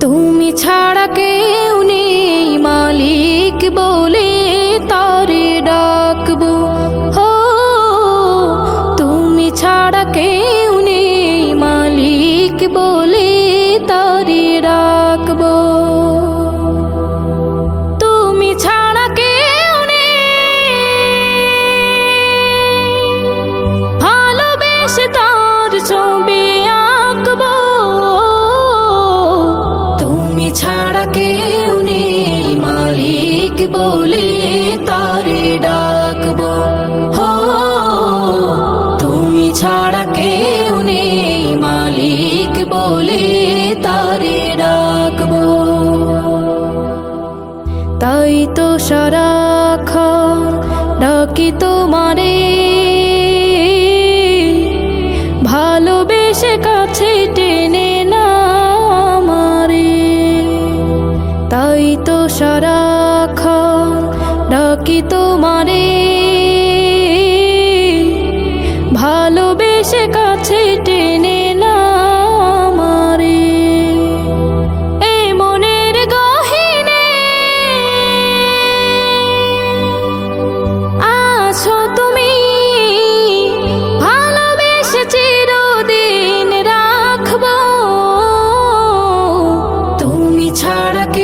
তুমি ছাড়া কেউ বলে তারে ডাকবো। হো, তুমি ছাড়া কে নেই মালিক বলে তারে ডাকবো। তাই তো সারাখ ডাকি তোমারে। ভালোবেসে কাছে টেনে না মারে তাই তো সারা ডাকি তোমারে। ভালোবেসে কাছে টেনে না মারে এই মনের গহিনে আছো তুমি। ভালোবেসে চিরদিন রাখব। তুমি ছাড়া কি